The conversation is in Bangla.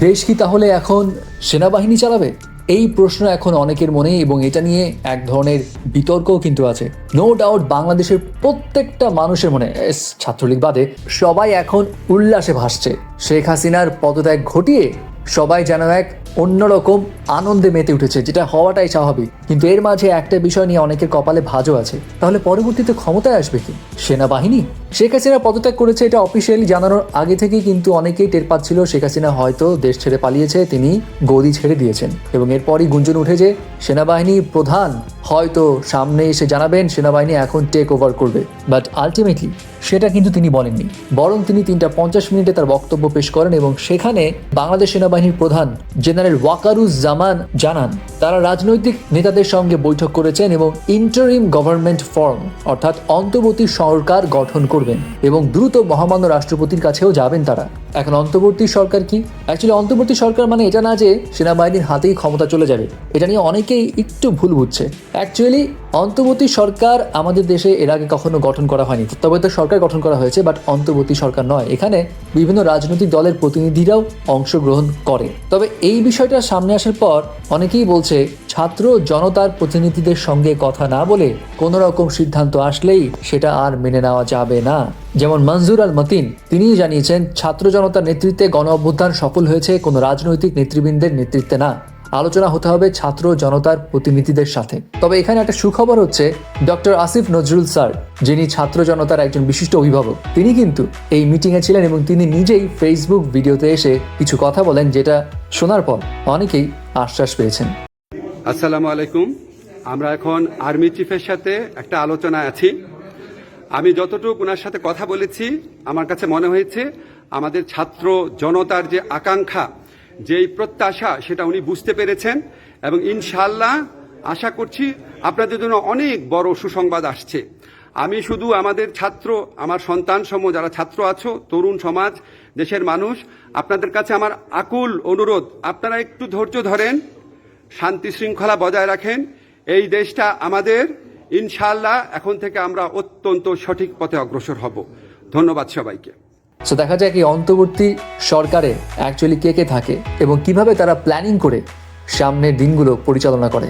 দেশ কি তাহলে এখন সেনাবাহিনী চালাবে? এই প্রশ্ন এখন অনেকের মনে এবং এটা নিয়ে এক ধরনের বিতর্কও কিন্তু আছে। নো ডাউট বাংলাদেশের প্রত্যেকটা মানুষের মনে ছাত্রলীগ বাদে সবাই এখন উল্লাসে ভাসছে। শেখ হাসিনার পদত্যাগ ঘটিয়ে সবাই যেন এক অন্যরকম আনন্দে মেতে উঠেছে, যেটা হওয়াটাই স্বাভাবিক। কিন্তু এর মাঝে একটা বিষয় নিয়ে অনেকের কপালে ভাজও আছে। তাহলে পরবর্তীতে ক্ষমতায় আসবে কি? সেনাবাহিনী? শেখ হাসিনা পদত্যাগ করেছে এটা অফিসিয়ালি জানানোর আগে থেকেই কিন্তু অনেকেই টের পাচ্ছিল শেখ হাসিনা হয়তো দেশ ছেড়ে পালিয়েছে, তিনি গদি ছেড়ে দিয়েছেন। এবং এরপরই গুঞ্জন উঠে যে সেনাবাহিনী প্রধান হয়তো সামনে এসে জানাবেন, সেনাবাহিনী এখন টেক ওভার করবে। বাট আলটিমেটলি সেটা কিন্তু তিনি বলেননি। বরং তিনি তিনটা পঞ্চাশ মিনিটে তার বক্তব্য পেশ করেন এবং সেখানে বাংলাদেশ সেনাবাহিনীর প্রধান জেনারেল ওয়াকারুজ জামান জানান, তারা রাজনৈতিক নেতাদের সঙ্গে বৈঠক করেছেন এবং ইন্টারিম গভর্নমেন্ট ফর্ম, অর্থাৎ অন্তর্বর্তী সরকার গঠন করবেন এবং দ্রুত মহামান্য রাষ্ট্রপতির কাছেও যাবেন তারা। এখন অন্তর্বর্তী সরকার কি? অ্যাকচুয়ালি অন্তর্বর্তী সরকার মানে এটা না যে সেনাবাহিনীর হাতেই ক্ষমতা চলে যাবে। এটা নিয়ে অনেকেই একটু ভুল বুঝছে। অ্যাকচুয়ালি অন্তর্বর্তী সরকার আমাদের দেশে এর আগে কখনো গঠন করা হয়নি। তবে তো সরকার গঠন করা হয়েছে বাট অন্তর্বর্তী সরকার নয়। এখানে বিভিন্ন রাজনৈতিক দলের প্রতিনিধিরাও অংশগ্রহণ করে। তবে এই বিষয়টা সামনে আসার পর অনেকেই বলছে, ছাত্র জনতার প্রতিনিধিদের সঙ্গে কথা না বলে কোনো রকম সিদ্ধান্ত আসলেই সেটা আর মেনে নেওয়া যাবে না। যেমন মঞ্জুর আল মতিন, তিনিই জানিয়েছেন, ছাত্র জনতার নেতৃত্বে গণ অভ্যুত্থান সফল হয়েছে, কোনো রাজনৈতিক নেতৃবৃন্দের নেতৃত্বে না। আলোচনা হতে হবে ছাত্র জনতার প্রতিনিধিদের সাথে। তবে এখানে একটা সুখবর হচ্ছে, ডক্টর আসিফ নজরুল স্যার, যিনি ছাত্র জনতার একজন বিশিষ্ট অভিভাবক, তিনি কিন্তু এই মিটিংয়ে ছিলেন এবং তিনি নিজেই ফেসবুক ভিডিওতে এসে কিছু কথা বলেন, যেটা শোনার পর অনেকেই আশ্বাস পেয়েছেন। আসসালামু আলাইকুম। আমরা এখন আর্মি চিফের সাথে একটা আলোচনায় আছি। আমি যতটুকু ওনার সাথে কথা বলেছি, আমার কাছে মনে হয়েছে, আমাদের ছাত্র জনতার যে আকাঙ্ক্ষা যেই প্রত্যাশা, সেটা উনি বুঝতে পেরেছেন এবং ইনশাল্লাহ আশা করছি আপনাদের জন্য অনেক বড় সুসংবাদ আসছে। আমি শুধু আমাদের ছাত্র, আমার সন্তান সম যারা ছাত্র আছো, তরুণ সমাজ, দেশের মানুষ, আপনাদের কাছে আমার আকুল অনুরোধ, আপনারা একটু ধৈর্য ধরেন, শান্তি শৃঙ্খলা বজায় রাখেন, এই দেশটা আমাদের ইনশাল্লাহ এখন থেকে আমরা অত্যন্ত সঠিক পথে অগ্রসর হব। ধন্যবাদ সবাইকে। সো দেখা যায় কি অন্তর্বর্তী সরকারে অ্যাকচুয়ালি কে কে থাকে এবং কীভাবে তারা প্ল্যানিং করে সামনের দিনগুলো পরিচালনা করে।